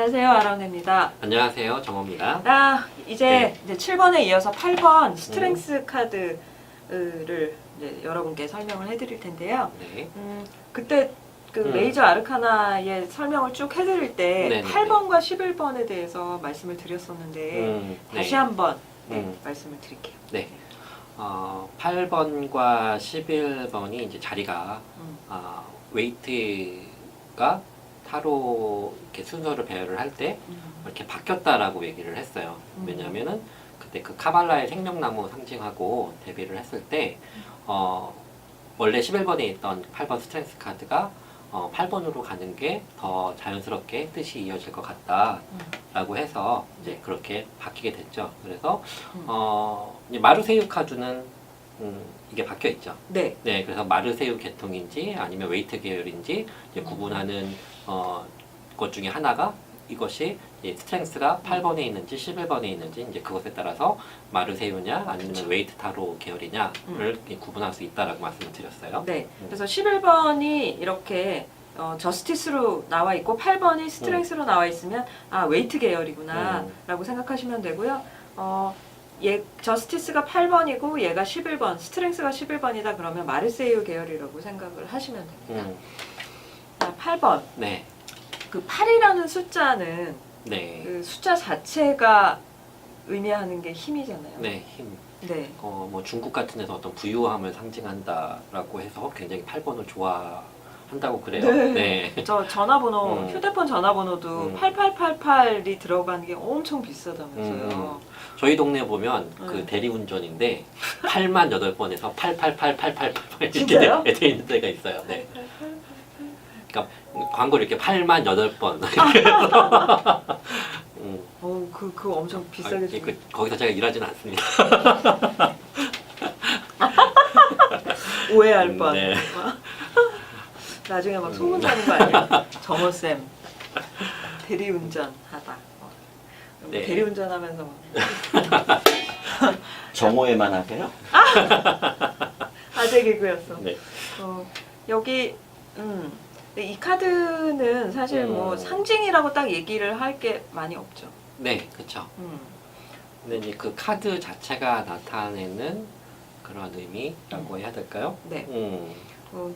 안녕하세요, 아라운입니다. 안녕하세요, 정호입니다. 아, 이제, 네. 이제 7번에 이어서 8번 스트렝스 카드를 이제 여러분께 설명을 해드릴 텐데요. 네. 음, 그때 그 음. 메이저 아르카나의 설명을 쭉 해드릴 때 네네네. 8번과 11번에 대해서 말씀을 드렸었는데 음, 다시 네. 한번 네, 음. 말씀을 드릴게요. 네. 어, 8번과 11번이 이제 자리가 음. 어, 웨이트가 타로 이렇게 순서를 배열을 할때 음. 이렇게 바뀌었다라고 얘기를 했어요. 음. 왜냐하면은 그때 그 카발라의 생명나무 상징하고 데뷔를 했을 때 어, 원래 11번에 있던 8번 스트렝스 카드가 어, 8번으로 가는 게 더 자연스럽게 뜻이 이어질 것 같다라고 해서 이제 그렇게 바뀌게 됐죠. 그래서 음. 어, 이제 마르세유 카드는 음, 이게 바뀌어 있죠. 네. 네, 그래서 마르세유 계통인지 아니면 웨이트 계열인지 음. 이제 구분하는 어, 것 중에 하나가 이것이 스트렝스가 8번에 있는지 11번에 있는지 이제 그것에 따라서 마르세유냐 아니면. 웨이트 타로 계열이냐를 음. 구분할 수 있다라고 말씀을 드렸어요. 네. 음. 그래서 11번이 이렇게 어, 저스티스로 나와 있고 8번이 스트렝스로 나와 있으면 아 웨이트 계열이구나 음. 라고 생각하시면 되고요. 어, 얘 저스티스가 8번이고 얘가 11번, 스트렝스가 11번이다 그러면 마르세유 계열이라고 생각을 하시면 됩니다. 음, 자, 8번. 네, 그 8이라는 숫자는 네, 그 숫자 자체가 의미하는 게 힘이잖아요. 네, 힘. 네. 어, 뭐 중국 같은 데서 어떤 부유함을 상징한다라고 해서 굉장히 8번을 좋아 한다고 그래요. 네. 네. 저 전화번호, 음. 휴대폰 전화번호도 음. 8888이 들어가는 게 엄청 비싸다면서요. 저희 동네 보면 네. 그 대리운전인데 8만 8번에서 888888 이렇게 진짜요? 돼, 돼 있는 데가 있어요. 네. 광고를 이렇게 8만 8번. 음, 어, 그, 그거 엄청 비싸게 아. 그, 거기서 제가 일하지는 않습니다. 오해할 뻔. 네. 나중에 막 음. 소문 나는 거 아니야? 정호쌤 대리운전 하다. 어. 네. 대리운전 하면서 막 정오에만 하게요? 아재 개그였어. 네. 어, 여기 음, 근데 이 카드는 사실 뭐 음. 상징이라고 딱 얘기를 할 게 많이 없죠. 네, 그렇죠. 음, 근데 이제 그 카드 자체가 나타내는 그런 의미라고 해야 될까요? 네. 음, 어,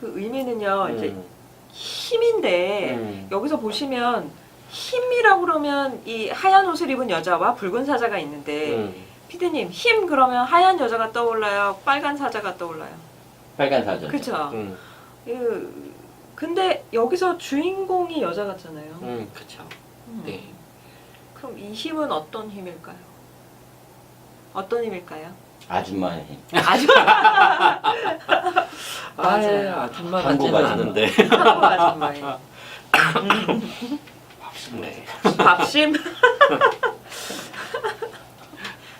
그 의미는요 이제 음, 힘인데 음, 여기서 보시면 힘이라고 그러면 이 하얀 옷을 입은 여자와 붉은 사자가 있는데 음. 피디님 힘 그러면 하얀 여자가 떠올라요 빨간 사자가 떠올라요 빨간 사전. 그쵸 음, 그, 근데 여기서 주인공이 여자 같잖아요 음, 그렇죠. 음. 네. 그럼 이 힘은 어떤 힘일까요 어떤 힘일까요 아줌마의 힘. 아주 맞아요. 아, 아줌마 한국 같지는 아줌마. 않은데. 한국 아줌마의 네. 밥심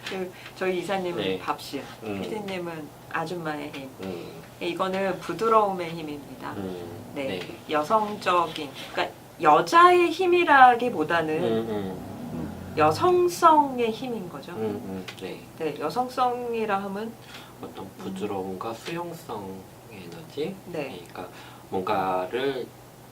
그, 저희 이사님은 네. 밥심 음, 피디님은 아줌마의 힘 음, 이거는 부드러움의 힘입니다 음, 네, 여성적인 그러니까 여자의 힘이라기보다는 음, 음, 음, 여성성의 힘인 거죠. 음, 음, 네. 네, 여성성이라 함은 어떤 부드러움과 수용성의 에너지. 네, 그러니까 뭔가를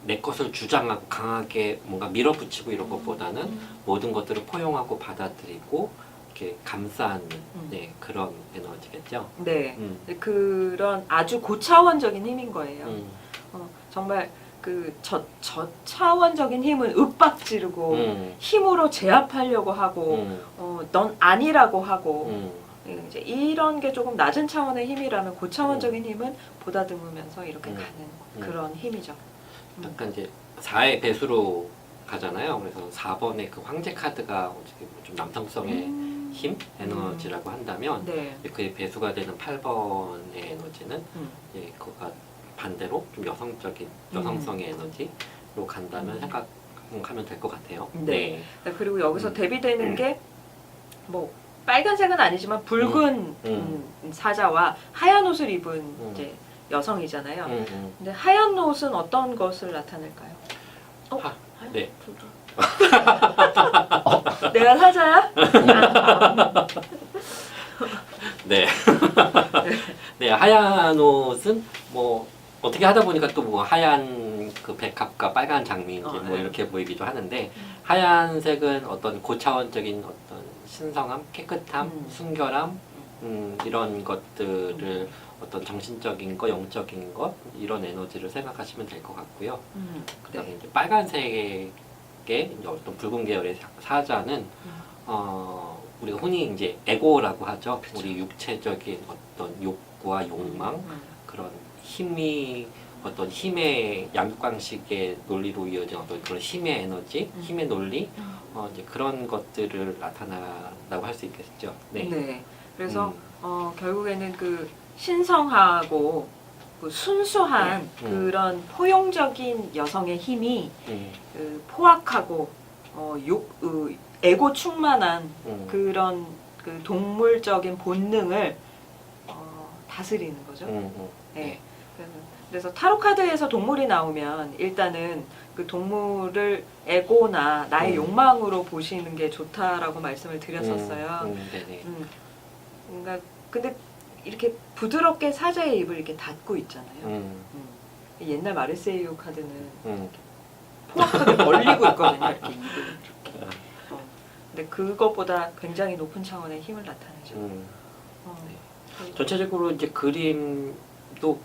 내 것을 주장하고 강하게 뭔가 밀어붙이고 이런 것보다는 음, 모든 것들을 포용하고 받아들이고 이렇게 감싸는 음. 네, 그런 에너지겠죠. 네, 음, 그런 아주 고차원적인 힘인 거예요. 음, 어, 정말 그 저, 저차원적인 힘은 윽박 지르고 음, 힘으로 제압하려고 하고 음, 어, 넌 아니라고 하고 음, 예, 이제 이런 게 조금 낮은 차원의 힘이라면 고차원적인 힘은 보다듬으면서 이렇게 음. 가는 음. 그런 힘이죠. 음. 약간 이제 4의 배수로 가잖아요. 그래서 4번의 그 황제 카드가 어떻게 좀 남성성의 음. 힘 에너지라고 한다면 네. 그의 배수가 되는 8번의 에너지는 음. 이제 그가 반대로 좀 여성적인 음. 여성성의 에너지로 간다면 생각하면 될 것 같아요. 네. 네, 그리고 여기서 음. 대비되는 게뭐 빨간색은 아니지만 붉은 음. 음, 사자와 하얀 옷을 입은 이제 여성이잖아요. 음, 음. 근데 하얀 옷은 어떤 것을 나타낼까요? 어? 하- 네. 옷? 내가 사자야? 네. 네, 하얀 옷은 뭐 어떻게 하다 보니까 또 뭐 하얀 그 백합과 빨간 장미 이제 어, 뭐 네. 이렇게 보이기도 하는데 음. 하얀색은 어떤 고차원적인 어떤 신성함, 깨끗함, 음. 순결함 음, 이런 것들을 음. 어떤 정신적인 것, 영적인 것 이런 에너지를 생각하시면 될 것 같고요. 음. 그다음에 네. 이제 빨간색의 이제 어떤 붉은 계열의 사- 사자는 음. 어, 우리가 흔히 이제 에고라고 하죠. 그쵸. 우리 육체적인 어떤 욕구와 욕망 음. 그런 힘이 어떤 힘의 양육방식의 논리로 이어진 어떤 그런 힘의 에너지, 음. 힘의 논리, 음. 어, 이제 그런 것들을 나타난다고 할 수 있겠죠. 네. 네. 그래서 음, 어, 결국에는 그 신성하고 그 순수한 음. 그런 포용적인 여성의 힘이 음, 그 포악하고 어, 욕, 으, 에고 충만한 음, 그런 그 동물적인 본능을 어, 다스리는 거죠. 음, 음. 네. 그래서, 타로 카드에서 동물이 나오면 일단은 그 동물을 에고나 나의 음. 욕망으로 보시는 게 좋다라고 말씀을 드렸었어요. 음, 음, 네네. 음. 그러니까 근데 이렇게 부드럽게 사자의 입을 이렇게 닫고 있잖아요. 음, 음. 옛날 마르세유 카드는 음, 포악하게 벌리고 있거든요. 이렇게 입을 이렇게. 어. 근데 그것보다 굉장히 높은 차원의 힘을 나타내죠. 음. 어. 전체적으로 이제 그림도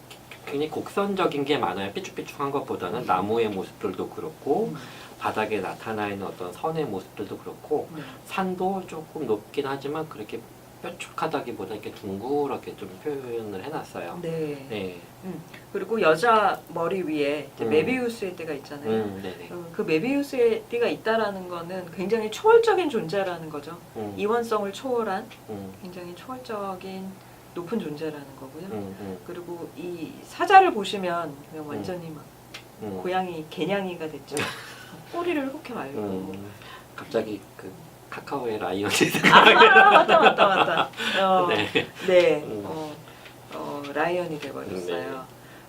굉장히 곡선적인 게 많아요. 삐쭉삐쭉한 것보다는 나무의 모습들도 그렇고 음. 바닥에 나타나 있는 어떤 선의 모습들도 그렇고 음. 산도 조금 높긴 하지만 그렇게 뾰족하다기보다 이렇게 둥그렇게 좀 표현을 해놨어요. 네. 네. 그리고 여자 머리 위에 이제 음. 메비우스의 띠가 있잖아요. 음, 네네. 어, 그 메비우스의 띠가 있다라는 거는 굉장히 초월적인 존재라는 거죠. 음, 이원성을 초월한 음, 굉장히 초월적인 높은 존재라는 거고요. 음, 음, 그리고 이 사자를 보시면 그냥 완전히 막 음. 고양이 개냥이가 됐죠. 꼬리를 이렇게 말고. 음, 갑자기 그 카카오의 라이언이 아 맞다 맞다 맞다. 어, 네. 네. 음. 어, 어, 라이언이 돼버렸어요.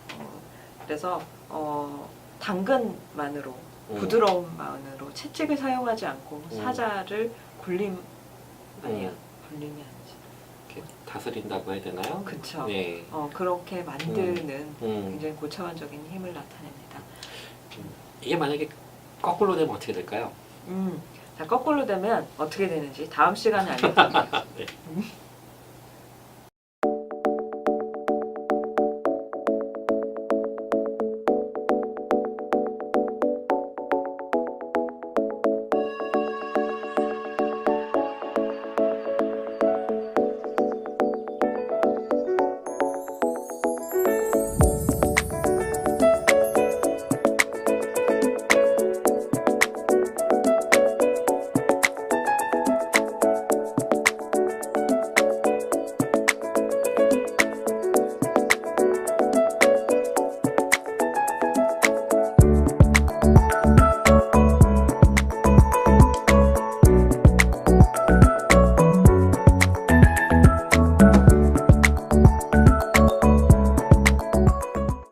네. 어, 그래서 어, 당근만으로 음, 부드러움만으로 채찍을 사용하지 않고 음. 사자를 굴림 아니야 음. 굴림이 아니지. 이렇게 다스린다고 해야 되나요? 그쵸. 네. 어, 그렇게 만드는 음. 굉장히 고차원적인 힘을 나타냅니다. 이게 만약에 거꾸로 되면 어떻게 될까요? 음, 자 거꾸로 되면 어떻게 되는지 다음 시간에 알려드릴게요. 네.